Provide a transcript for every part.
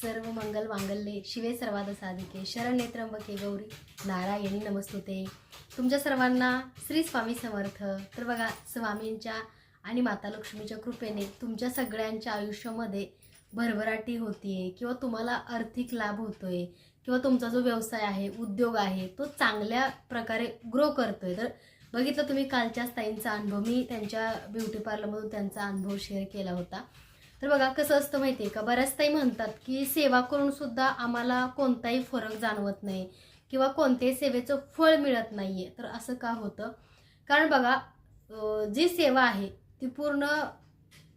सर्व मंगल मांगल्ये शिवे सर्वाद साधिके शरण नेत्रंबके गौरी नारायणी नमस्तुते. तुमच्या सर्वांना श्री स्वामी समर्थ. तर बघा स्वामींच्या आणि माता लक्ष्मीच्या कृपेने तुमच्या सगळ्यांच्या आयुष्यामध्ये भरभराटी होतीये किंवा तुम्हाला आर्थिक लाभ होतोय किंवा तुमचा जो व्यवसाय आहे उद्योग आहे तो चांगल्या प्रकारे ग्रो करतोय. तर बघितलं तुम्ही कालच्याच ताईंचा अनुभव. मी त्यांच्या ब्युटी पार्लरमधून त्यांचा अनुभव शेअर केला होता. तर बघा कसं असतं माहिती आहे का? बऱ्याच ताई म्हणतात की सेवा करून सुद्धा आम्हाला कोणताही फरक जाणवत नाही किंवा कोणत्याही सेवेचं फळ मिळत नाही आहे तर असं का होतं? कारण बघा जी सेवा आहे ती पूर्ण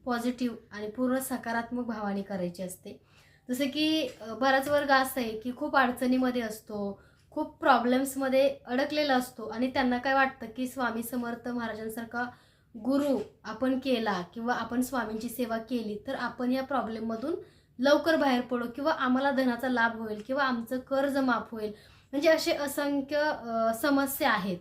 पॉझिटिव्ह आणि पूर्ण सकारात्मक भावाने करायची असते. जसं की बराच वर्ग असं आहे की खूप अडचणीमध्ये असतो खूप प्रॉब्लेम्समध्ये अडकलेला असतो आणि त्यांना काय वाटतं की स्वामी समर्थ महाराजांसारखा गुरु आपण केला किंवा आपण स्वामींची सेवा केली तर आपण या प्रॉब्लेममधून लवकर बाहेर पडू किंवा आम्हाला धनाचा लाभ होईल किंवा आमचं कर्ज माफ होईल. म्हणजे असे असंख्य समस्या आहेत.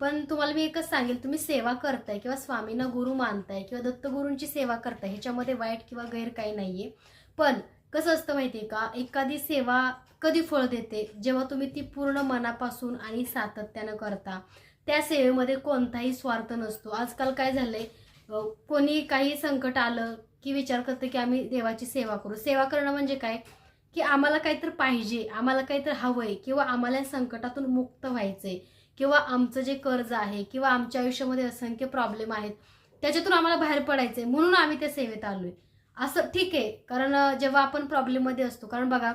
पण तुम्हाला मी एकच सांगेल तुम्ही सेवा करताय किंवा स्वामींना गुरु मानताय किंवा दत्तगुरूंची सेवा करताय ह्याच्यामध्ये वाईट किंवा गैर काही नाहीये. पण कसं असतं माहितीये का? एखादी सेवा कधी फळ देते? जेव्हा तुम्ही ती पूर्ण मनापासून आणि सातत्यानं करता. त्या सेवेमध्ये कोणताही स्वार्थ नसतो. आजकाल काय झालंय कोणी काही संकट आलं की विचार करतं की आम्ही देवाची सेवा करू. सेवा करणं म्हणजे काय? की आम्हाला काहीतरी पाहिजे आम्हाला काहीतरी हवंय किंवा आम्हाला या संकटातून मुक्त व्हायचंय किंवा आमचं जे कर्ज आहे किंवा आमच्या आयुष्यामध्ये असंख्य प्रॉब्लेम आहेत त्याच्यातून आम्हाला बाहेर पडायचंय. म्हणून आम्ही त्या सेवेत आलोय. असं ठीक आहे. कारण जेव्हा आपण प्रॉब्लेममध्ये असतो कारण बघा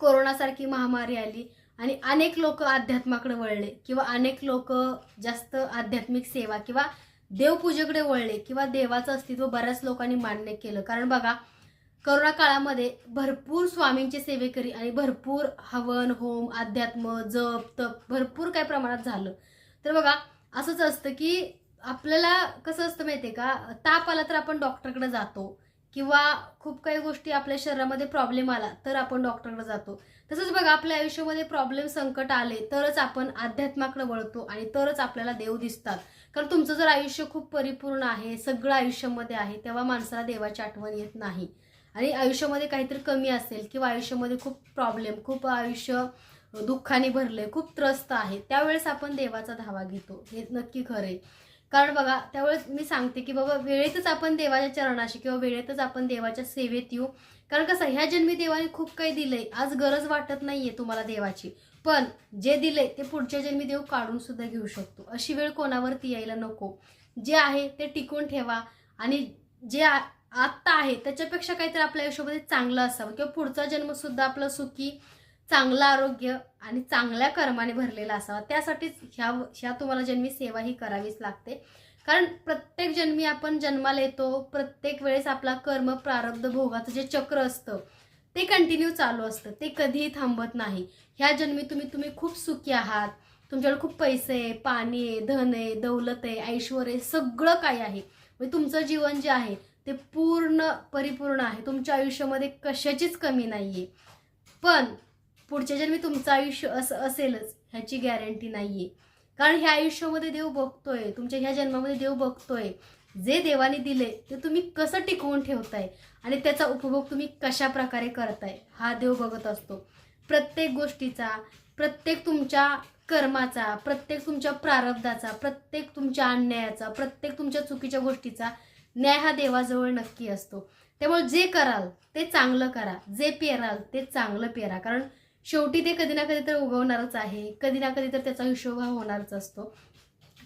कोरोनासारखी महामारी आली आणि अनेक लोक अध्यात्माकडे वळले किंवा अनेक लोक जास्त आध्यात्मिक सेवा किंवा देवपूजेकडे वळले किंवा देवाचं अस्तित्व बऱ्याच लोकांनी मान्य केलं. कारण बघा करोना काळामध्ये भरपूर स्वामींचे सेवेकरी आणि भरपूर हवन होम अध्यात्म जप तप भरपूर काही प्रमाणात झालं. तर बघा असंच असतं की आपल्याला कसं असतं माहिती आहे का? ताप आला तर आपण डॉक्टरकडे जातो किंवा खूप काही गोष्टी आपल्या शरीरामध्ये प्रॉब्लेम आला तर आपण डॉक्टरकडे जातो. तसंच बघा आपल्या आयुष्यामध्ये प्रॉब्लेम संकट आले तरच आपण अध्यात्माकडे वळतो आणि तरच आपल्याला देव दिसतात. कारण तुमचं जर आयुष्य खूप परिपूर्ण आहे सगळं आयुष्यामध्ये आहे तेव्हा माणसाला देवाची आठवण येत नाही. आणि आयुष्यामध्ये काहीतरी कमी असेल किंवा आयुष्यामध्ये खूप प्रॉब्लेम खूप आयुष्य दुःखाने भरले खूप त्रस्त आहे त्यावेळेस आपण देवाचा धावा घेतो. हे नक्की खरे आहे. कारण बघा त्यावेळेस मी सांगते की बाबा वेळेतच आपण देवाच्या चरणाशी किंवा वेळेतच आपण देवाच्या सेवेत येऊ कारण कसं ह्या जन्मी देवाने खूप काही दिलंय. आज गरज वाटत नाहीये तुम्हाला देवाची. पण जे दिलंय ते पुढच्या जन्मी देव काढून सुद्धा घेऊ शकतो. अशी वेळ कोणावरती यायला नको. जे आहे ते टिकून ठेवा. आणि जे आत्ता आहे त्याच्यापेक्षा काहीतरी आपल्या आयुष्यामध्ये चांगलं असावं. किंवा पुढचा जन्म सुद्धा आपलं सुखी चांगलं आरोग्य आणि चांगल्या कर्माने भरलेला असावा. त्यासाठीच ह्या ह्या तुम्हाला जन्मी सेवा ही करावीच लागते. कारण प्रत्येक जन्मी आपण जन्माला येतो प्रत्येक वेळेस आपला कर्म प्रारब्ध भोगाचं जे चक्र असतं ते कंटिन्यू चालू असतं. ते कधीही थांबत नाही. ह्या जन्मी तुम्ही तुम्ही खूप सुखी आहात. तुमच्याकडे खूप पैसे आहे पाणी आहे धन आहे दौलत आहे ऐश्वर आहे सगळं काही आहे. म्हणजे तुमचं जीवन जे आहे ते पूर्ण परिपूर्ण आहे. तुमच्या आयुष्यामध्ये कशाचीच कमी नाही आहे पण पुढच्या जन्मी तुमचं आयुष्य असं असेलच ह्याची गॅरंटी नाही आहे कारण ह्या आयुष्यामध्ये देव बघतोय तुमच्या ह्या जन्मामध्ये देव बघतोय. जे देवाने दिले ते तुम्ही कसं टिकवून ठेवताय? आणि त्याचा उपभोग तुम्ही कशा प्रकारे करताय? हा देव बघत असतो. प्रत्येक गोष्टीचा प्रत्येक तुमच्या कर्माचा प्रत्येक तुमच्या प्रारब्धाचा प्रत्येक तुमच्या अन्यायाचा प्रत्येक तुमच्या चुकीच्या गोष्टीचा न्याय हा देवाजवळ नक्की असतो. त्यामुळे जे कराल ते चांगलं करा. जे पेराल ते चांगलं पेरा. कारण शेवटी ते कधी ना कधी तर उगवणारच आहे. कधी ना कधी तर त्याचा हिशोब हा होणारच असतो.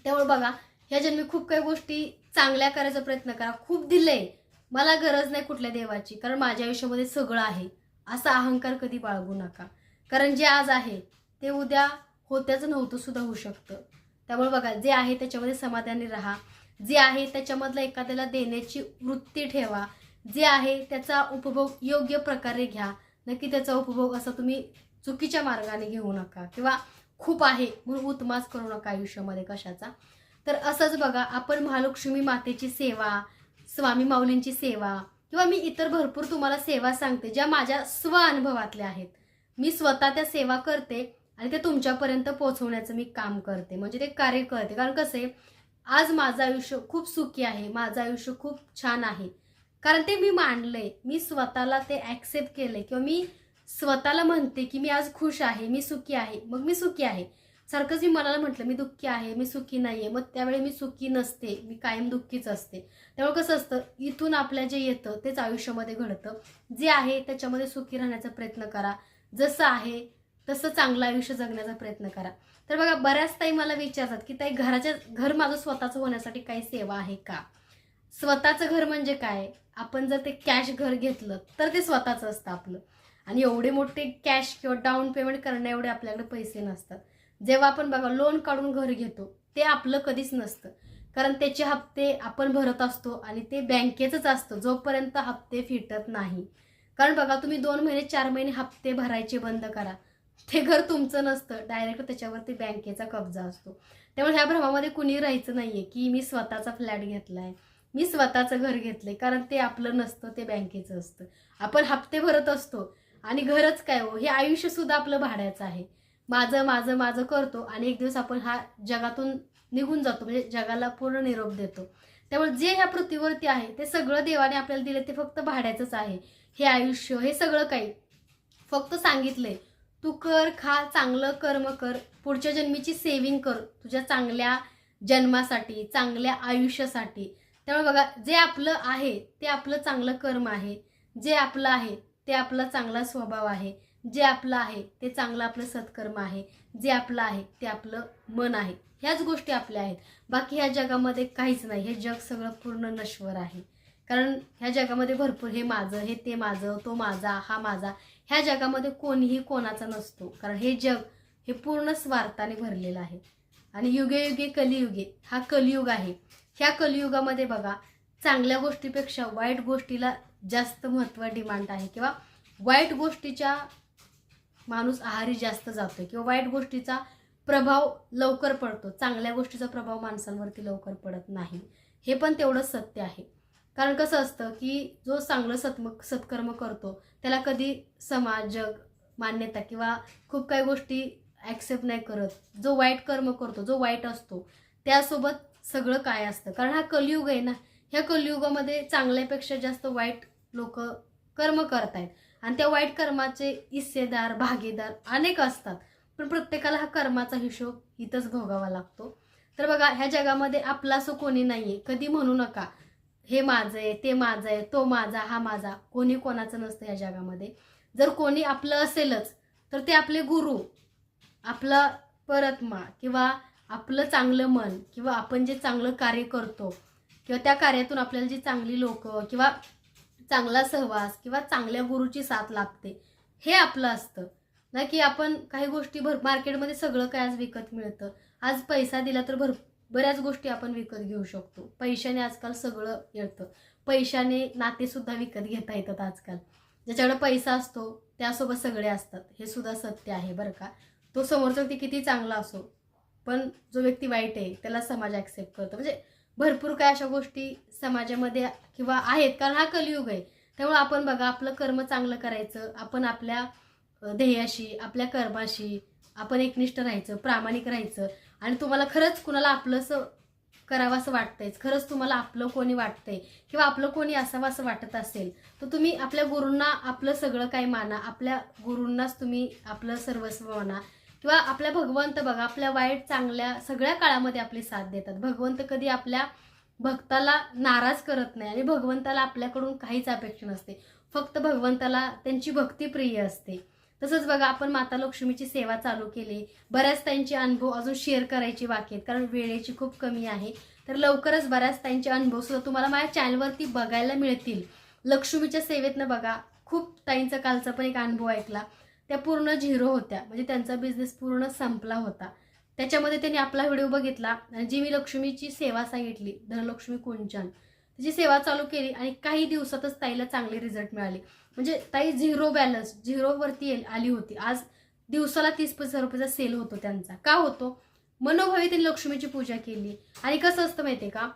त्यामुळे बघा ह्या जन्मी खूप काही गोष्टी चांगल्या करायचा प्रयत्न करा. खूप दिलंय. मला गरज नाही कुठल्या देवाची कारण माझ्या आयुष्यामध्ये सगळं आहे. असा अहंकार कधी बाळगू नका. कारण जे आज आहे ते उद्या होत्याच नव्हतं सुद्धा होऊ शकतं. त्यामुळे बघा जे आहे त्याच्यामध्ये समाधानी राहा. जे आहे त्याच्यामधलं एखाद्याला देण्याची वृत्ती ठेवा. जे आहे त्याचा उपभोग योग्य प्रकारे घ्या. नक्की त्याचा उपभोग असा तुम्ही चुकीच्या मार्गाने घेऊ नका किंवा खूप आहे म्हणून उत्मास करू नका आयुष्यामध्ये कशाचा. तर असंच बघा आपण महालक्ष्मी मातेची सेवा स्वामी माऊलींची सेवा किंवा मी इतर भरपूर तुम्हाला सेवा सांगते ज्या माझ्या स्व अनुभवातल्या आहेत. मी स्वतः त्या सेवा करते आणि ते तुमच्यापर्यंत पोहोचवण्याचं मी काम करते. म्हणजे ते कार्य करते. कारण कसं आहे आज माझं आयुष्य खूप सुखी आहे माझं आयुष्य खूप छान आहे. कारण ते मी मांडलंय. मी स्वतःला ते ॲक्सेप्ट केलंय. किंवा मी स्वतःला म्हणते की मी आज खुश आहे मी सुखी आहे. मग मी सुखी आहे. सारखंच मी मनाला म्हटलं मी दुःखी आहे मी सुखी नाही आहे मग त्यावेळी मी सुखी नसते. मी कायम दुःखीच असते. त्यामुळे कसं असतं इथून आपल्या जे येतं तेच आयुष्यामध्ये घडतं. जे आहे त्याच्यामध्ये सुखी राहण्याचा प्रयत्न करा. जसं आहे तसं चांगलं आयुष्य जगण्याचा प्रयत्न करा. तर बघा बऱ्याच ताई मला विचारतात की ताई घराच्या घर माझं स्वतःचं होण्यासाठी काही सेवा आहे का? स्वतःचं घर म्हणजे काय? आपण जर ते कॅश घर घेतलं तर ते स्वतःचं असतं आपलं. आणि एवढे मोठे कॅश किंवा डाऊन पेमेंट करण्या एवढे आपल्याकडे पैसे नसतात. जेव्हा आपण बघा लोन काढून घर घेतो ते आपलं कधीच नसतं. कारण त्याचे हप्ते आपण भरत असतो आणि ते बँकेचंच असतं जोपर्यंत हप्ते फिटत नाही. कारण बघा तुम्ही दोन महिने चार महिने हप्ते भरायचे बंद करा. ते घर तुमचं नसतं डायरेक्ट त्याच्यावरती बँकेचा कब्जा असतो. त्यामुळे ह्या भ्रमामध्ये कुणी राहायचं नाहीये की मी स्वतःचा फ्लॅट घेतलाय मी स्वतःचं घर घेतलंय कारण ते आपलं नसतं ते बँकेचं असतं. आपण हप्ते भरत असतो आणि घरच काय हो? हे आयुष्य सुद्धा आपलं भाड्याचं आहे. माझं माझं माझं करतो आणि एक दिवस आपण हा जगातून निघून जातो म्हणजे जगाला पूर्ण निरोप देतो. त्यामुळे जे ह्या पृथ्वीवरती आहे ते सगळं देवाने आपल्याला दिलं ते फक्त भाड्याचंच आहे. हे आयुष्य हे सगळं काही. फक्त सांगितलंय तू कर खा चांगलं कर्म कर पुढच्या जन्मीची सेविंग कर तुझ्या चांगल्या जन्मासाठी चांगल्या आयुष्यासाठी. त्यामुळे बघा जे आपलं आहे ते आपलं चांगलं कर्म आहे. जे आपलं आहे ते आपला चांगला स्वभाव आहे. जे आपलं आहे ते चांगलं आपलं सत्कर्म आहे. जे आपलं आहे ते आपलं मन आहे. ह्याच गोष्टी आपल्या आहेत. बाकी ह्या जगामध्ये काहीच नाही. हे जग सगळं पूर्ण नश्वर आहे. कारण ह्या जगामध्ये भरपूर हे माझं हे ते माझं तो माझा हा माझा ह्या जगामध्ये कोणीही कोणाचा नसतो. कारण हे जग हे पूर्ण स्वार्थाने भरलेलं आहे. आणि युगे युगे कलियुगे हा कलियुग आहे. ह्या कलियुगामध्ये बघा चांगल्या गोष्टीपेक्षा वाईट गोष्टीला जास्त महत्त्व डिमांड आहे किंवा वाईट गोष्टीच्या माणूस आहारी जास्त जातो किंवा वाईट गोष्टीचा प्रभाव लवकर पडतो. चांगल्या गोष्टीचा प्रभाव माणसांवरती लवकर पडत नाही. हे पण तेवढंच सत्य आहे. कारण कसं असतं की जो चांगलं सत्म सत्कर्म करतो त्याला कधी समाज जग मान्यता किंवा खूप काही गोष्टी ॲक्सेप्ट नाही करत. जो वाईट कर्म करतो जो वाईट असतो त्यासोबत सगळं काय असतं? कारण हा कलियुग आहे ना ह्या कलियुगामध्ये चांगल्यापेक्षा जास्त वाईट लोक कर्म करतायत. आणि त्या वाईट कर्माचे हिस्सेदार भागीदार अनेक असतात. पण प्रत्येकाला हा कर्माचा हिशोब इथंच भोगावा लागतो. तर बघा ह्या जगामध्ये आपला असं कोणी नाहीये. कधी म्हणू नका हे माझं आहे ते माझं आहे तो माझा हा माझा. कोणी कोणाचं नसतं ह्या जगामध्ये. जर कोणी आपलं असेलच तर ते आपले गुरु आपला परतमा किंवा आपलं चांगलं मन किंवा आपण जे चांगलं कार्य करतो किंवा त्या कार्यातून आपल्याला जी चांगली लोक किंवा चांगला सहवास किंवा चांगल्या गुरुची साथ लाभते हे आपलं असतं. ना की आपण काही गोष्टी भर मार्केटमध्ये सगळं काय आज विकत मिळतं? आज पैसा दिला तर भर बऱ्याच गोष्टी आपण विकत घेऊ शकतो. पैशाने आजकाल सगळं येतं. पैशाने नातेसुद्धा विकत घेता येतात आजकाल. ज्याच्याकडे पैसा असतो त्यासोबत सगळे असतात. हे सुद्धा सत्य आहे बरं का? तो समोरचा व्यक्ती किती चांगला असो पण जो व्यक्ती वाईट आहे त्याला समाज ॲक्सेप्ट करतो. म्हणजे भरपूर काय अशा गोष्टी समाजामध्ये किंवा आहेत. कारण हा कलियुग आहे. त्यामुळे आपण बघा आपलं कर्म चांगलं करायचं आपण आपल्या ध्येयाशी आपल्या कर्माशी आपण एकनिष्ठ राहायचं प्रामाणिक राहायचं. आणि तुम्हाला खरंच कुणाला आपलंसं करावं असं वाटतंय खरंच तुम्हाला आपलं कोणी वाटतंय किंवा आपलं कोणी असावं असं वाटत असेल तर तुम्ही आपल्या गुरूंना आपलं सगळं काही माना. आपल्या गुरूंनाच तुम्ही आपलं सर्वस्व माना. किंवा आपल्या भगवंत बघा आपल्या वाईट चांगल्या सगळ्या काळामध्ये आपली साथ देतात. भगवंत कधी आपल्या भक्ताला नाराज करत नाही आणि भगवंताला आपल्याकडून काहीच अपेक्षा नसते. फक्त भगवंताला त्यांची भक्ती प्रिय असते. तसंच बघा आपण माता लक्ष्मीची सेवा चालू केली. बऱ्याच त्यांचे अनुभव अजून शेअर करायचे बाकी आहेत कारण वेळेची खूप कमी आहे. तर लवकरच बऱ्याच त्यांचे अनुभव सुद्धा तुम्हाला माझ्या चॅनलवरती बघायला मिळतील. लक्ष्मीच्या सेवेतनं बघा खूप ताईंचा कालचा पण एक अनुभव ऐकला. त्या पूर्ण झिरो होत्या. म्हणजे त्यांचा बिझनेस पूर्ण संपला होता. त्याच्यामध्ये त्यांनी आपला व्हिडिओ बघितला आणि जी मी लक्ष्मीची सेवा सांगितली धनलक्ष्मी कुंचन तिची सेवा चालू केली आणि काही दिवसातच ताईला चांगले रिझल्ट मिळाले. म्हणजे ताई झिरो बॅलन्स झिरोवरती आली होती. आज दिवसाला तीस पस्तीस रुपयाचा सेल होतो त्यांचा. का होतो? मनोभावी त्यांनी लक्ष्मीची पूजा केली. आणि कसं असतं माहितीये का?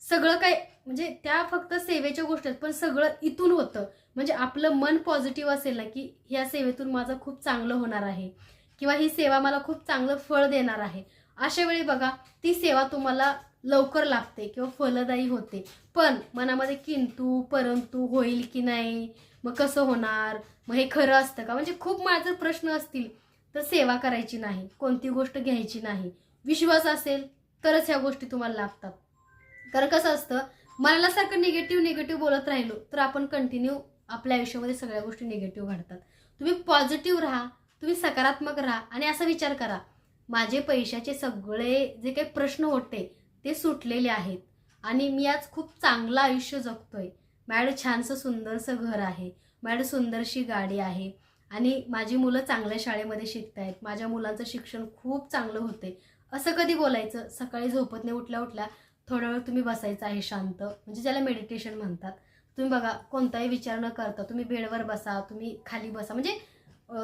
सगळं काय म्हणजे त्या फक्त सेवेच्या गोष्टी आहेत पण सगळं इथून होतं. म्हणजे आपलं मन पॉझिटिव्ह असेल ना की ह्या सेवेतून माझं खूप चांगलं होणार आहे. किंवा ही सेवा मला खूप चांगलं फळ देणार आहे. अशा वेळी बघा ती सेवा तुम्हाला लवकर लागते किंवा फलदायी होते. पण मनामध्ये किंतू परंतु होईल की नाही मग कसं होणार मग हे खरं असतं का? म्हणजे खूप माझं प्रश्न असतील तर सेवा करायची नाही कोणती गोष्ट घ्यायची नाही. विश्वास असेल तरच ह्या गोष्टी तुम्हाला लागतात. कारण कसं असतं मनासारखं निगेटिव्ह निगेटिव्ह बोलत राहिलो तर आपण कंटिन्यू आपल्या आयुष्यामध्ये सगळ्या गोष्टी निगेटिव्ह घडतात. तुम्ही पॉझिटिव्ह राहा तुम्ही सकारात्मक राहा आणि असा विचार करा माझे पैशाचे सगळे जे काही प्रश्न होते ते सुटलेले आहेत आणि मी आज खूप चांगलं आयुष्य जगतोय. माझ्याकडे छानसं सुंदरसं घर आहे माझ्याकडे सुंदरशी गाडी आहे आणि माझी मुलं चांगल्या शाळेमध्ये शिकत आहेत माझ्या मुलांचं शिक्षण खूप चांगलं होते असं कधी बोलायचं? सकाळी झोपत नाही उठल्या उठल्या थोडा वेळ तुम्ही बसायचं आहे शांत. म्हणजे ज्याला मेडिटेशन म्हणतात. तुम्ही बघा कोणताही विचार न करता तुम्ही बेडवर बसा तुम्ही खाली बसा. म्हणजे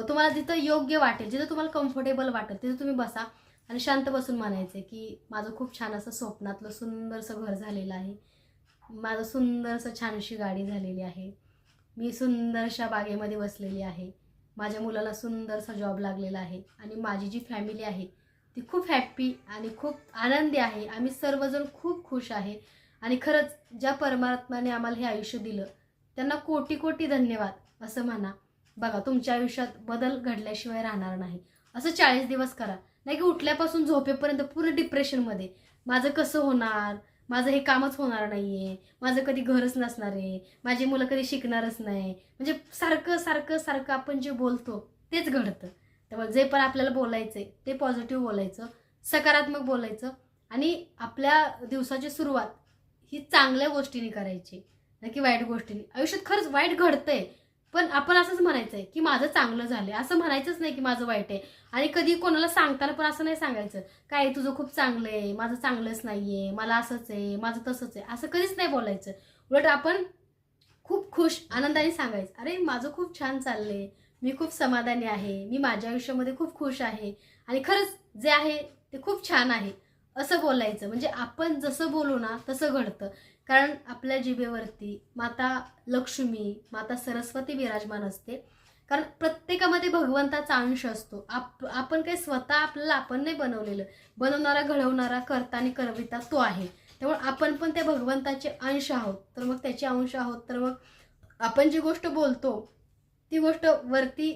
तुम्हाला जिथं योग्य वाटेल जिथं तुम्हाला कम्फर्टेबल वाटेल तिथं तुम्ही बसा आणि शांत बसून म्हणायचं की माझं खूप छान असं स्वप्नातलं सुंदरसं घर झालेलं आहे. माझं सुंदरसं छानशी गाडी झालेली आहे. मी सुंदरशा बागेमध्ये बसलेली आहे. माझ्या मुलाला सुंदरसा जॉब लागलेला आहे. आणि माझी जी फॅमिली आहे ती खूप हॅप्पी आणि खूप आनंदी आहे. आम्ही सर्वजण खूप खुश आहे. आणि खरंच ज्या परमात्माने आम्हाला हे आयुष्य दिलं त्यांना कोटी कोटी धन्यवाद असं म्हणा. बघा तुमच्या आयुष्यात बदल घडल्याशिवाय राहणार नाही. असं चाळीस दिवस करा. नाही की उठल्यापासून झोपेपर्यंत पूर्ण डिप्रेशनमध्ये. माझं कसं होणार? माझं हे कामच होणार नाही आहे माझं कधी घरच नसणार आहे. माझी मुलं कधी शिकणारच नाही. म्हणजे सारखं सारखं सारखं आपण जे बोलतो तेच घडतं. त्यामुळे जे पण आपल्याला बोलायचंय ते पॉझिटिव्ह बोलायचं सकारात्मक बोलायचं आणि आपल्या दिवसाची सुरुवात ही चांगल्या गोष्टीने करायची ना की वाईट गोष्टीने. आयुष्यात खरंच वाईट घडतंय पण आपण असंच म्हणायचं आहे की माझं चांगलं झालंय. असं म्हणायचंच नाही की माझं वाईट आहे. आणि कधी कोणाला सांगताना पण असं नाही सांगायचं काय तुझं खूप चांगलं आहे माझं चांगलंच नाहीये मला असंच आहे माझं तसंच आहे. असं कधीच नाही बोलायचं. उलट आपण खूप खुश आनंदाने सांगायचं अरे माझं खूप छान चाललंय मी खूप समाधानी आहे मी माझ्या आयुष्यामध्ये खूप खुश आहे. आणि खरंच जे आहे ते खूप छान आहे. असं बोलायचं. म्हणजे आपण जसं बोलू ना तसं घडतं. कारण आपल्या जिभेवरती माता लक्ष्मी माता सरस्वती विराजमान असते. कारण प्रत्येकामध्ये भगवंताचा अंश असतो. आप आपण काही स्वतः आपल्याला आपण नाही बनवलेलं. बनवणारा घडवणारा करता आणि करविता तो आहे. त्यामुळे आपण पण त्या भगवंताचे अंश आहोत. तर मग त्याचे अंश आहोत. तर मग आपण जी गोष्ट बोलतो ती गोष्ट वरती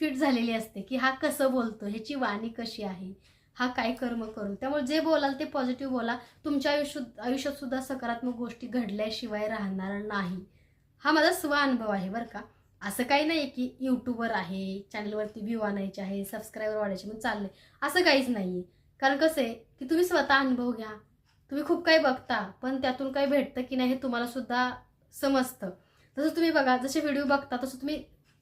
फिट झालेली असते की हा कसं बोलतो ह्याची वाणी कशी आहे? हा काय कर्म करू त्यामुळे जे बोलाल ते पॉझिटिव्ह बोला. तुमच्या आयुष्य आयुष्यात सुद्धा सकारात्मक गोष्टी घडल्याशिवाय राहणार नाही. हा माझा स्व अनुभव आहे बरं का. असं काही नाही की यूट्यूबवर आहे चॅनलवरती व्ह्यू आणायचे आहे सबस्क्रायबर वाढायचे म्हणून चाललंय. असं काहीच नाही कारण कसं आहे की तुम्ही स्वतः अनुभव घ्या. तुम्ही खूप काही बघता पण त्यातून काही भेटतं की नाही हे तुम्हाला सुद्धा समजतं. तसं तुम्ही बघा जसे व्हिडिओ बघता तसं तुम्ही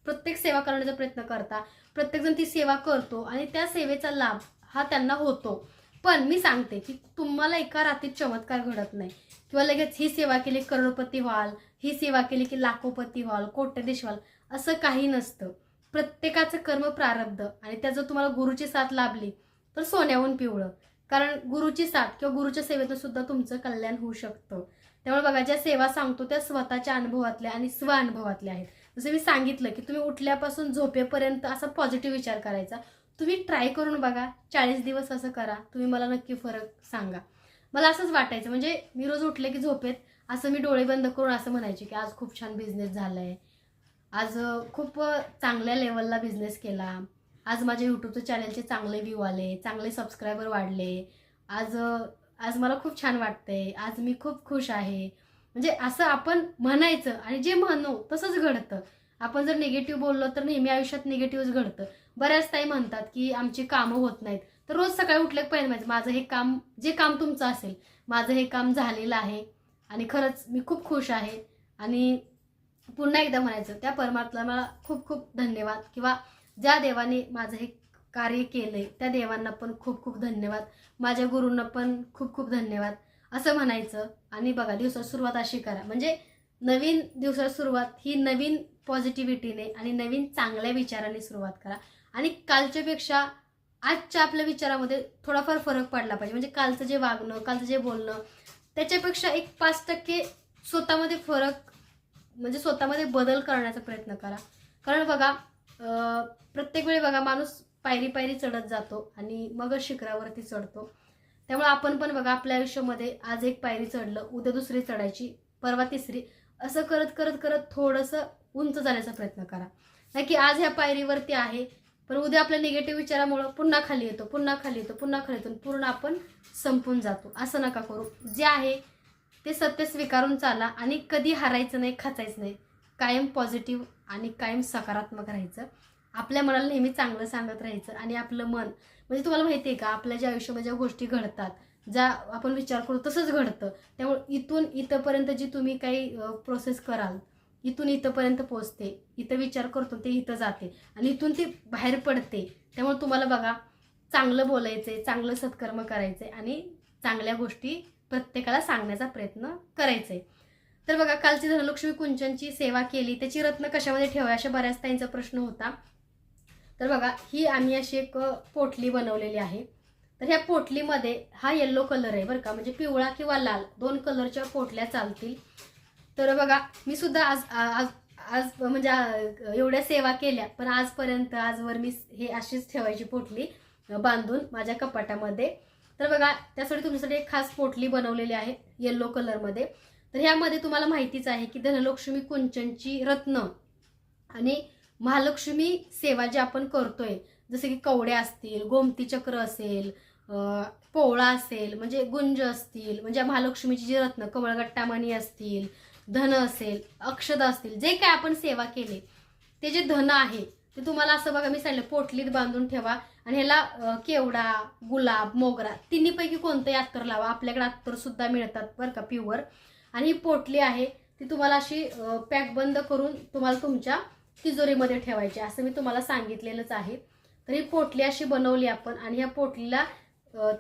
प्रत्येक सेवा करण्याचा प्रयत्न करता. प्रत्येकजण ती सेवा करतो आणि त्या सेवेचा लाभ हा त्यांना होतो. पण मी सांगते की तुम्हाला एका रात्रीत चमत्कार घडत नाही. किंवा लगेच ही सेवा केली करोडपती व्हाल ही सेवा केली की लाखोपती व्हाल कोट्यधीश व्हाल असं काही नसतं. प्रत्येकाचं कर्म प्रारब्ध आणि त्याचं तुम्हाला गुरुची साथ लाभली तर सोन्याहून पिवळं. कारण गुरुची साथ किंवा गुरुच्या सेवेतून सुद्धा तुमचं कल्याण होऊ शकतं. त्यामुळे बघा ज्या सेवा सांगतो त्या स्वतःच्या अनुभवातल्या आणि स्व अनुभवातल्या आहेत. जसं मी सांगितलं की तुम्ही उठल्यापासून झोपेपर्यंत असा पॉझिटिव्ह विचार करायचा. तुम्ही ट्राय करून बघा. चाळीस दिवस असं करा. तुम्ही मला नक्की फरक सांगा. मला असंच वाटायचं म्हणजे मी रोज उठले की झोपेत असं मी डोळे बंद करून असं म्हणायचे की आज खूप छान बिझनेस झालाय. आज खूप चांगल्या लेवलला बिझनेस केला. आज माझ्या यूट्यूबचं चॅनलचे चांगले व्ह्यू आले चांगले सबस्क्रायबर वाढले. आज आज मला खूप छान वाटतंय. आज मी खूप खुश आहे. म्हणजे असं आपण म्हणायचं आणि जे म्हणू तसंच घडतं. आपण जर निगेटिव्ह बोललो तर नेहमी आयुष्यात निगेटिव्हच घडतं. बऱ्याच ताई म्हणतात की आमची कामं होत नाहीत. तर रोज सकाळी उठले पहिले माहिती माझं हे काम जे काम तुमचं असेल माझं हे काम झालेलं आहे. आणि खरंच मी खूप खुश आहे. आणि पुन्हा एकदा म्हणायचं त्या परमात्म्याला मला खूप खूप धन्यवाद. किंवा ज्या देवाने माझं हे कार्य केलंय त्या देवांना पण खूप खूप धन्यवाद. माझ्या गुरूंना पण खूप खूप धन्यवाद. असं म्हणायचं. आणि बघा दिवसाची सुरुवात अशी करा. म्हणजे नवीन दिवसाची सुरुवात ही नवीन पॉझिटिव्हिटीने आणि नवीन चांगल्या विचाराने सुरुवात करा. आणि कालच्यापेक्षा आजच्या आपल्या विचारामध्ये थोडाफार फरक पडला पाहिजे. म्हणजे कालचं जे वागणं कालचं जे बोलणं त्याच्यापेक्षा एक पाच टक्के स्वतःमध्ये फरक म्हणजे स्वतःमध्ये बदल करण्याचा प्रयत्न करा. कारण बघा प्रत्येक वेळी बघा माणूस पायरी पायरी चढत जातो आणि मगच शिखरावरती चढतो. त्यामुळे आपण पण बघा आपल्या आयुष्यामध्ये आज एक पायरी चढलं उद्या दुसरी चढायची परवा तिसरी असं करत करत करत थोडंसं उंच जाण्याचा प्रयत्न करा. नाही की आज ह्या पायरीवरती आहे पण उद्या आपल्या निगेटिव्ह विचारामुळं पुन्हा खाली येतो पुन्हा खाली येतो पुन्हा खाली येतो पूर्ण आपण संपून जातो. असं नका करू. जे आहे ते सत्य स्वीकारून चाला आणि कधी हारायचं नाही खचायचं नाही. कायम पॉझिटिव्ह आणि कायम सकारात्मक राहायचं. आपल्या मनाला नेहमी चांगलं सांगत राहायचं आणि आपलं मन म्हणजे तुम्हाला माहिती आहे का आपल्या ज्या आयुष्यामध्ये ज्या गोष्टी घडतात ज्या आपण विचार करू तसंच घडतं. त्यामुळे इथून इथंपर्यंत जी तुम्ही काही प्रोसेस कराल इथून इथंपर्यंत पोचते इथं विचार करतो ते इथं जाते. आणि इथून ते बाहेर पडते. त्यामुळे तुम्हाला बघा चांगलं बोलायचंय चांगलं सत्कर्म करायचंय आणि चांगल्या गोष्टी प्रत्येकाला सांगण्याचा प्रयत्न करायचा तर बघा कालची धनलक्ष्मी कुंचनची सेवा केली. त्याची रत्न कशामध्ये ठेवा अशा बऱ्याच त्यांचा प्रश्न होता. तर बघा ही आम्ही अशी एक पोटली बनवलेली आहे. तर ह्या पोटलीमध्ये हा येल्लो कलर आहे बरं का. म्हणजे पिवळा किंवा लाल दोन कलरच्या पोटल्या चालतील. तर बघा मी सुद्धा आज आज आज म्हणजे एवढ्या सेवा केल्या पण आजपर्यंत आजवर मी हे अशीच ठेवायची पोटली बांधून माझ्या कपाटामध्ये. तर बघा त्यासाठी तुमच्यासाठी एक खास पोटली बनवलेली आहे येल्लो कलरमध्ये तर ह्यामध्ये तुम्हाला माहितीच आहे की धनलक्ष्मी कुंचनची रत्न आणि महालक्ष्मी सेवा जी आपण करतोय जसे की कवड्या असतील गोमती चक्र असेल पोवळा असेल म्हणजे गुंज असतील म्हणजे महालक्ष्मीची जी रत्न कमळगट्टामणी असतील धन असेल अक्षद असतील जे काय आपण सेवा केले ते जे धन आहे ते तुम्हाला असं बघा मी सांगितलं पोटलीत बांधून ठेवा. आणि ह्याला केवडा गुलाब मोगरा तिन्हीपैकी कोणतंही अत्तर लावा? आपल्याकडे अत्तर सुद्धा मिळतात बरं का प्युअर आणि ही पोटली आहे ती तुम्हाला अशी पॅक बंद करून तुम्हाला तुमच्या तिजोरीमध्ये ठेवायची असं मी तुम्हाला सांगितलेलंच आहे. तर ही पोटली अशी बनवली आपण आणि ह्या पोटलीला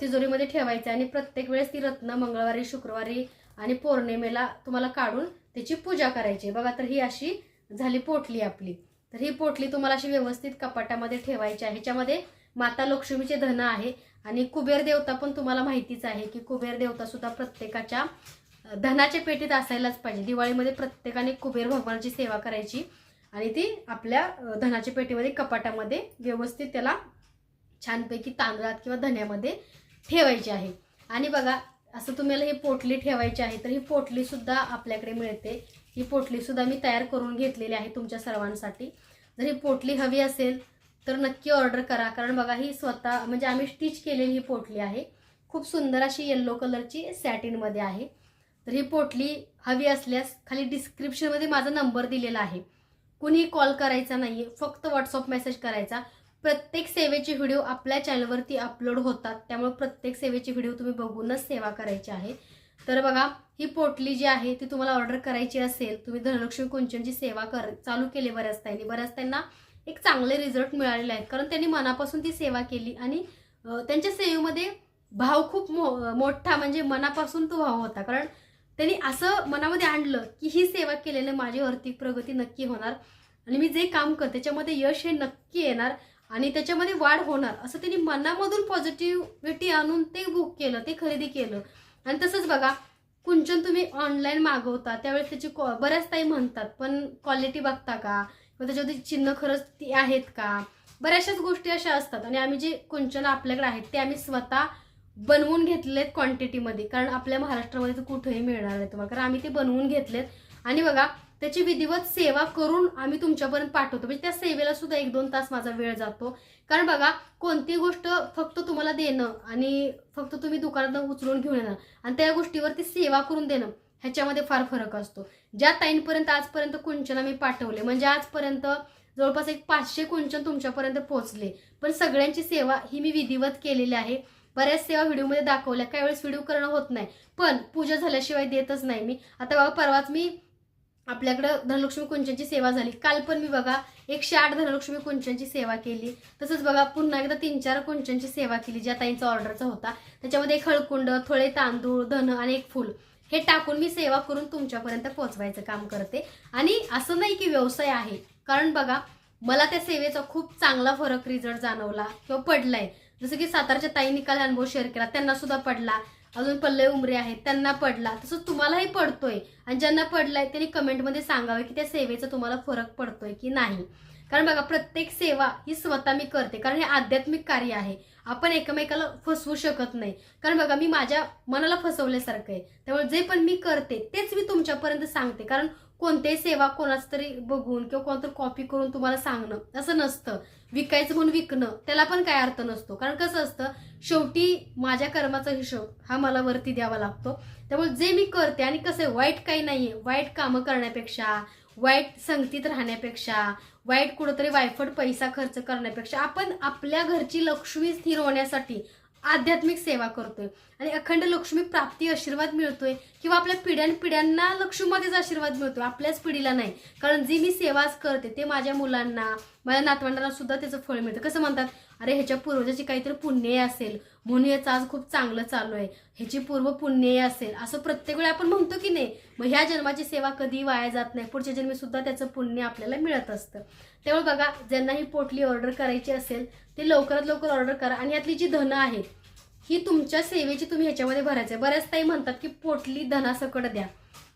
तिजोरीमध्ये ठेवायची आणि प्रत्येक वेळेस ती रत्न मंगळवारी शुक्रवारी आणि पौर्णिमेला तुम्हाला काढून त्याची पूजा करायची बघा तर ही अशी झाली पोटली आपली. तर ही पोटली तुम्हाला अशी व्यवस्थित कपाटामध्ये ठेवायची आहे. ह्याच्यामध्ये माता लक्ष्मीचे धन आहे आणि कुबेर देवता पण तुम्हाला माहितीच आहे की कुबेर देवता सुद्धा प्रत्येकाच्या धनाच्या पेटीत असायलाच पाहिजे. दिवाळीमध्ये प्रत्येकाने कुबेर भगवानाची सेवा करायची आणि ती आपल्या धनाच्या पेटीमध्ये कपाटामध्ये व्यवस्थित त्याला छानपैकी तांदळात किंवा धन्यामध्ये ठेवायची आहे. आणि बघा असं तुम्हाला ही पोटली ठेवायची आहे तर ही पोटलीसुद्धा आपल्याकडे मिळते. ही पोटलीसुद्धा मी तयार करून घेतलेली आहे तुमच्या सर्वांसाठी. जर ही पोटली हवी असेल तर नक्की ऑर्डर करा. कारण बघा ही स्वतः म्हणजे आम्ही स्टिच केलेली ही पोटली आहे. खूप सुंदर अशी येल्लो कलरची सॅटिनमध्ये आहे. तर ही पोटली हवी असल्यास खाली डिस्क्रिप्शनमध्ये माझा नंबर दिलेला आहे. कुणी कॉल करायचा नाही फक्त व्हॉट्सअप मेसेज करायचा. प्रत्येक सेवेचे व्हिडिओ आपल्या चॅनलवरती अपलोड होतात. त्यामुळे प्रत्येक सेवेचे व्हिडिओ तुम्ही बघूनच सेवा करायची आहे. तर बघा ही पोटली जी आहे ती तुम्हाला ऑर्डर करायची असेल तुम्ही धनलक्ष्मी कुंचनची सेवा कर चालू केली बऱ्याच त्यांनी बऱ्याच त्यांना एक चांगले रिझल्ट मिळालेले आहेत. कारण त्यांनी मनापासून ती सेवा केली आणि त्यांच्या सेवेमध्ये भाव खूप मो मोठा म्हणजे मनापासून तो भाव होता. कारण त्यांनी असं मनामध्ये आणलं की ही सेवा केल्याने माझी आर्थिक प्रगती नक्की होणार. आणि मी जे काम करते त्याच्यामध्ये यश हे नक्की येणार. आणि त्याच्यामध्ये वाढ होणार असं त्यांनी मनामधून पॉझिटिव्हिटी आणून ते बुक केलं ते खरेदी केलं. आणि तसंच बघा कुंचन तुम्ही ऑनलाईन मागवता त्यावेळेस त्याची क्वा- बऱ्याच ताई म्हणतात पण क्वालिटी बघता का? किंवा त्याच्यावरती चिन्ह खरंच ती आहेत का? बऱ्याचशाच गोष्टी अशा असतात आणि आम्ही जे कुंचन आपल्याकडे आहेत ते आम्ही स्वतः बनवून घेतलेत क्वांटिटीमध्ये कारण आपल्या महाराष्ट्रामध्ये तर कुठेही मिळणार नाही तुम्हाला कारण आम्ही ते बनवून घेतलेत. आणि बघा त्याची विधिवत सेवा करून आम्ही तुमच्यापर्यंत पाठवतो. म्हणजे त्या सेवेला सुद्धा एक दोन तास माझा वेळ जातो. कारण बघा कोणती गोष्ट फक्त तुम्हाला देणं आणि फक्त तुम्ही दुकानात उचलून घेऊन येणार आणि त्या गोष्टीवरती सेवा करून देणं ह्याच्यामध्ये फार फरक असतो. ज्या ताईंपर्यंत आजपर्यंत कुंचन आम्ही पाठवले म्हणजे आजपर्यंत जवळपास एक पाचशे कुंचन तुमच्यापर्यंत पोहोचले पण सगळ्यांची सेवा ही मी विधिवत केलेली आहे. बऱ्याच सेवा व्हिडिओमध्ये दाखवल्या काही वेळेस व्हिडिओ करणं होत नाही पण पूजा झाल्याशिवाय देतच नाही मी. आता बाबा परवाच मी आपल्याकडं धनलक्ष्मी कुंचांची सेवा झाली. काल पण मी बघा एकशे आठ धनलक्ष्मी कुंचांची सेवा केली. तसंच बघा पुन्हा एकदा तीन चार कुंचांची सेवा केली ज्या ताईंचा ऑर्डरचा होता. त्याच्यामध्ये एक हळकुंड थोडे तांदूळ धन आणि एक फुल. हे टाकून मी सेवा करून तुमच्यापर्यंत पोहोचवायचं काम करते. आणि असं नाही की व्यवसाय आहे. कारण बघा मला त्या सेवेचा खूप चांगला फरक रिझल्ट जाणवला किंवा पडलाय. जसं की सातारच्या ताईंनी काल अनुभव शेअर केला. त्यांना सुद्धा पडला. अजून पल्ले उमरे आहेत त्यांना पडला. तसंच तुम्हालाही पडतोय. आणि ज्यांना पडलाय त्यांनी कमेंटमध्ये सांगावे की त्या सेवेचा तुम्हाला फरक पडतोय की नाही. कारण बघा प्रत्येक सेवा ही स्वतः मी करते. कारण हे आध्यात्मिक कार्य आहे. आपण एकमेकाला फसवू शकत नाही. कारण बघा मी माझ्या मनाला फसवल्यासारखं आहे. त्यामुळे जे पण मी करते तेच मी तुमच्यापर्यंत सांगते. कारण कोणत्याही सेवा कोणाच तरी बघून किंवा कोणतरी कॉपी करून तुम्हाला सांगणं असं नसतं. विकायचं म्हणून विकणं त्याला पण काय अर्थ नसतो. कारण कसं असतं शेवटी माझ्या कर्माचा हिशोब हा मला वरती द्यावा लागतो. त्यामुळे जे मी करते आणि कसं आहे वाईट काही नाहीये. वाईट कामं करण्यापेक्षा वाईट संगतीत राहण्यापेक्षा वाईट कुठंतरी वायफट पैसा खर्च करण्यापेक्षा आपण आपल्या घरची लक्ष्मी स्थिर होण्यासाठी आध्यात्मिक सेवा करतोय. आणि अखंड लक्ष्मी प्राप्ती आशीर्वाद मिळतोय. किंवा आपल्या पिढ्यान पिढ्यांना लक्ष्मीमध्येच आशीर्वाद मिळतोय. आपल्याच पिढीला नाही. कारण जी मी सेवाच करते ते माझ्या मुलांना माझ्या नातवंडांना सुद्धा त्याचं फळ मिळतं. कसं म्हणतात? अरे ह्याच्या पूर्वजाची काहीतरी पुण्य असेल. म्हणून याचं आज खूप चांगलं चालू आहे. ह्याची पूर्व पुण्य असेल. असं प्रत्येक वेळी आपण म्हणतो की नाही मग ह्या जन्माची सेवा कधी वाया जात नाही. पुढच्या जन्मी सुद्धा त्याचं पुण्य आपल्याला मिळत असतं. त्यामुळे बघा ज्यांना ही पोटली ऑर्डर करायची असेल ते लवकरात लवकर ऑर्डर करा. आणि यातली जी धनं आहेत ही तुमच्या सेवेची तुम्ही ह्याच्यामध्ये भरायचं आहे. बऱ्याच ताई म्हणतात की पोटली धनासकट द्या.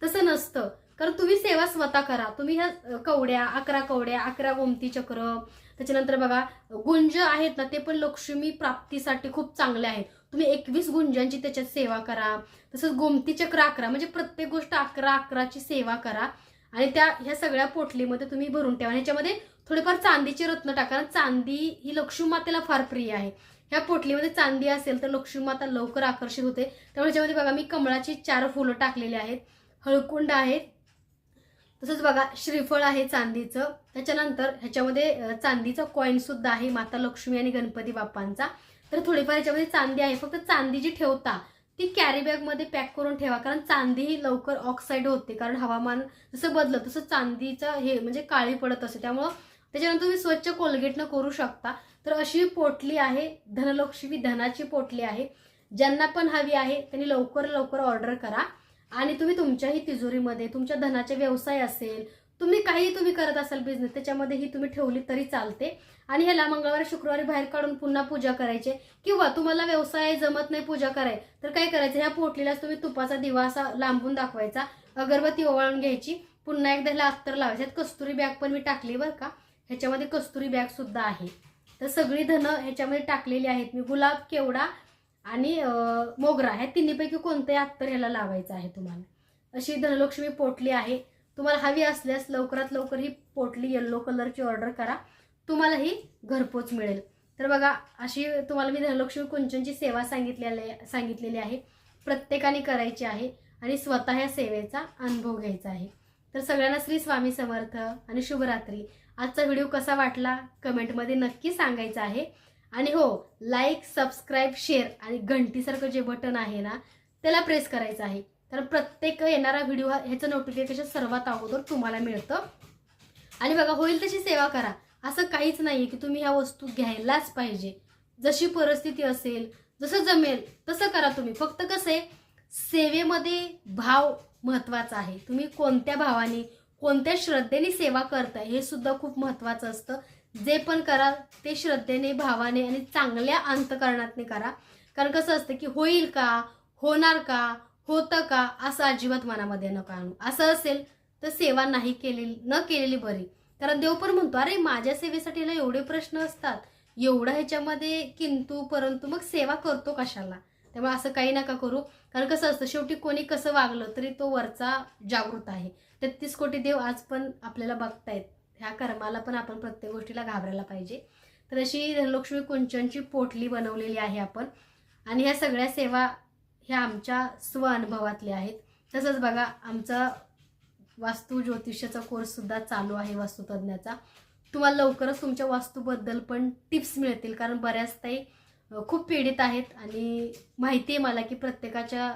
तसं नसतं. कारण तुम्ही सेवा स्वतः करा. तुम्ही ह्या कवड्या अकरा कवड्या अकरा गोमती चक्र त्याच्यानंतर बघा गुंज आहेत ना ते पण लक्ष्मी प्राप्तीसाठी खूप चांगले आहेत. तुम्ही एकवीस गुंजांची त्याच्यात सेवा करा. तसंच गोमती चक्र अकरा म्हणजे प्रत्येक गोष्ट अकरा अकराची सेवा करा. आणि त्या ह्या सगळ्या पोटलीमध्ये तुम्ही भरून ठेवा. ह्याच्यामध्ये थोडेफार चांदीचे रत्न टाका. कारण चांदी ही लक्ष्मी मातेला फार प्रिय आहे. ह्या पोटलीमध्ये चांदी असेल तर लक्ष्मी माता लवकर आकर्षित होते. त्यामुळे ह्याच्यामध्ये बघा मी कमळाची चार फुलं टाकलेली आहेत. हळकुंड आहेत तसंच बघा श्रीफळ आहे चांदीचं. त्याच्यानंतर ह्याच्यामध्ये चांदीचा कॉईनसुद्धा आहे माता लक्ष्मी आणि गणपती बाप्पांचा. तर थोडीफार ह्याच्यामध्ये चांदी आहे. फक्त चांदी जी ठेवता ती कॅरी बॅगमध्ये पॅक करून ठेवा. कारण चांदी ही लवकर ऑक्साईड होते. कारण हवामान जसं बदलं तसं चांदीचं हे म्हणजे काळी पडत असते. त्यामुळं त्याच्यानंतर तुम्ही स्वच्छ कोलगेटनं करू शकता. तर अशी पोटली आहे धनलक्ष्मी धनाची पोटली आहे. ज्यांना पण हवी आहे त्यांनी लवकर लवकर ऑर्डर करा. आणि तुम्ही तुमच्याही तिजोरीमध्ये तुमच्या धनाचे व्यवसाय असेल तुम्ही काही तुम्ही करत असाल बिझनेस त्याच्यामध्ये ही तुम्ही ठेवली तरी चालते. आणि ह्याला मंगळवारी शुक्रवारी बाहेर काढून पुन्हा पूजा करायची. किंवा तुम्हाला व्यवसाय जमत नाही पूजा कराय तर काय करायचं? ह्या पोटलीलाच तुम्ही तुपाचा दिवा असा लांबून दाखवायचा. अगरबत्ती ओवाळून घ्यायची. पुन्हा एकदा ह्याला अत्तर लावायचं. कस्तुरी बॅग पण मी टाकली बरं का. ह्याच्यामध्ये कस्तुरी बॅग सुद्धा आहे. तर सगळी धनं ह्याच्यामध्ये टाकलेली आहेत. मी गुलाब केवडा आणि मोगरा ह्या तिन्हीपैकी कोणतंही अत्तर ह्याला लावायचं आहे तुम्हाला. अशी धनलक्ष्मी पोटली आहे. तुम्हाला हवी असल्यास लवकरात लवकर ही पोटली येल्लो कलरची ऑर्डर करा. तुम्हाला ही घरपोच मिळेल. तर बघा अशी तुम्हाला मी धनलक्ष्मी कुंचनची सेवा सांगितलेली सांगितलेली आहे. प्रत्येकाने करायची आहे आणि स्वतः या सेवेचा अनुभव घ्यायचा आहे. तर सगळ्यांना श्री स्वामी समर्थ आणि शुभरात्री. आजचा व्हिडिओ कसा वाटला कमेंटमध्ये नक्की सांगायचं आहे. आणि हो लाईक सबस्क्राईब शेअर आणि घंटीसारखं जे बटन आहे ना त्याला प्रेस करायचं आहे. तर प्रत्येक येणारा व्हिडिओ हा ह्याचं नोटिफिकेशन सर्वात अगोदर तुम्हाला मिळतं. आणि बघा होईल तशी सेवा करा. असं काहीच नाही की तुम्ही ह्या वस्तू घ्यायलाच पाहिजे. जशी परिस्थिती असेल जसं जमेल तसं करा तुम्ही. फक्त कसं आहे सेवेमध्ये भाव महत्त्वाचा आहे. तुम्ही कोणत्या भावाने कोणत्या श्रद्धेने सेवा करताय हे सुद्धा खूप महत्त्वाचं असतं. जे पण करा ते श्रद्धेने भावाने आणि चांगल्या अंतकरणातने करा. कारण कसं असतं की होईल का होणार का होतं का असं अजिबात मनामध्ये नका आणू. असं असेल तर सेवा नाही केलेली न केलेली बरी. कारण देव पण म्हणतो अरे माझ्या सेवेसाठी ना एवढे प्रश्न असतात. एवढं ह्याच्यामध्ये किंतु परंतु मग सेवा करतो कशाला? त्यामुळे असं काही नका करू. कारण कसं असतं शेवटी कोणी कसं वागलं तरी तो वरचा जागृत आहे. तेहतीस कोटी देव आज पण आपल्याला बघतायत. ह्या कर्माला पण आपण प्रत्येक गोष्टीला घाबरायला पाहिजे. तर अशी धनलक्ष्मी कुंचनची पोटली बनवलेली आहे आपण. आणि ह्या सगळ्या सेवा ह्या आमच्या स्व अनुभवातल्या आहेत. तसंच बघा आमचा वास्तू ज्योतिषाचा कोर्ससुद्धा चालू आहे वास्तुतज्ञाचा. तुम्हाला लवकरच तुमच्या वास्तूबद्दल पण टिप्स मिळतील. कारण बऱ्याच काही खूप पीडित आहेत आणि माहिती आहे मला की प्रत्येकाच्या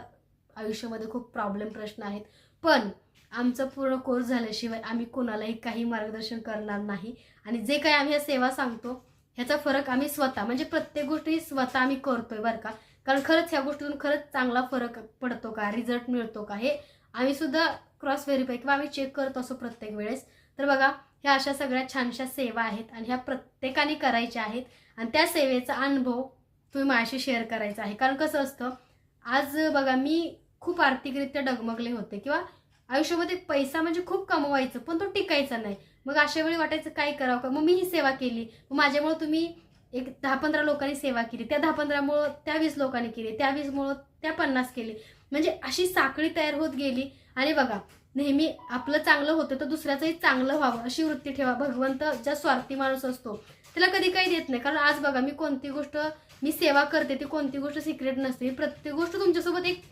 आयुष्यामध्ये खूप प्रॉब्लेम प्रश्न आहेत. पण आमचा पूर्ण कोर्स झाल्याशिवाय आम्ही कोणालाही काही मार्गदर्शन करणार नाही. आणि जे काही आम्ही या सेवा सांगतो ह्याचा फरक आम्ही स्वतः म्हणजे प्रत्येक गोष्टी स्वतः आम्ही करतोय बरं का? कारण खरंच ह्या गोष्टीतून खरंच चांगला फरक पडतो का? रिझल्ट मिळतो का? हे आम्ही सुद्धा क्रॉस व्हेरीफाय किंवा आम्ही चेक करत असो प्रत्येक वेळेस. तर बघा ह्या अशा सगळ्या छानशा सेवा आहेत आणि ह्या प्रत्येकाने करायच्या आहेत. आणि त्या सेवेचा अनुभव तुम्ही माझ्याशी शेअर करायचं आहे. कारण कसं असतं आज बघा मी खूप आर्थिकरित्या डगमगले होते किंवा आयुष्यामध्ये पैसा म्हणजे खूप कमवायचं पण तो टिकायचा नाही. मग अशा वेळी वाटायचं काय करावं? का? मग मी ही सेवा केली. मग माझ्यामुळं तुम्ही एक दहा पंधरा लोकांनी सेवा केली. त्या दहा पंधरामुळं त्या वीस लोकांनी केली. त्या वीसमुळं त्या पन्नास केली. म्हणजे अशी साखळी तयार होत गेली. आणि बघा नेहमी आपलं चांगलं होतं तर दुसऱ्याचंही चांगलं व्हावं अशी वृत्ती ठेवा. भगवंत ज्या स्वार्थी माणूस असतो त्याला कधी काही देत नाही. कारण आज बघा मी कोणती गोष्ट मी सेवा करते ती कोणती गोष्ट सिक्रेट नसते. मी प्रत्येक गोष्ट तुमच्यासोबत एक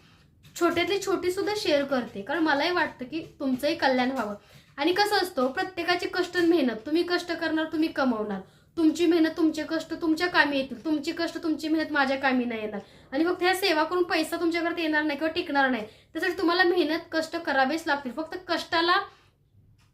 छोट्यातली छोटी सुद्धा शेअर करते. कारण मलाही वाटतं की तुमचंही कल्याण व्हावं. आणि कसं असतं प्रत्येकाची कष्ट आणि मेहनत. तुम्ही कष्ट करणार तुम्ही कमवणार. तुमची मेहनत तुमचे कष्ट तुमच्या कामी येतील. तुमची कष्ट तुमची मेहनत माझ्या कामी नाही येणार. आणि फक्त ह्या सेवा करून पैसा तुमच्याकडे येणार नाही किंवा टिकणार नाही. त्यासाठी तुम्हाला मेहनत कष्ट करावेच लागतील. फक्त कष्टाला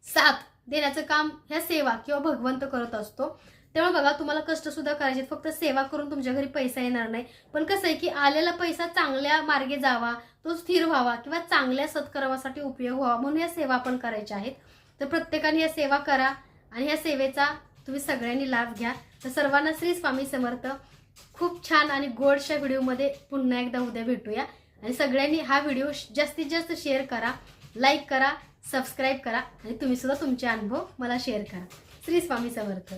साथ देण्याचं काम ह्या सेवा किंवा भगवंत करत असतो. त्यामुळे बघा तुम्हाला कष्ट सुद्धा करायचे फक्त सेवा करून तुमच्या घरी पैसा येणार नाही. पण कसं आहे की आलेला पैसा चांगल्या मार्गे जावा तो स्थिर व्हावा किंवा चांगल्या सत्कर्मासाठी उपयोग व्हावा म्हणून या सेवा आपण करायच्या आहेत. तर प्रत्येकाने या सेवा करा आणि या सेवेचा तुम्ही सगळ्यांनी लाभ घ्या. तर सर्वांना श्री स्वामी समर्थ. खूप छान आणि गोडशा व्हिडिओमध्ये पुन्हा एकदा उद्या भेटूया. आणि सगळ्यांनी हा व्हिडिओ जास्तीत जास्त शेअर करा लाईक करा सबस्क्राईब करा आणि तुम्हीसुद्धा तुमचे अनुभव मला शेअर करा. श्री स्वामी समर्थ.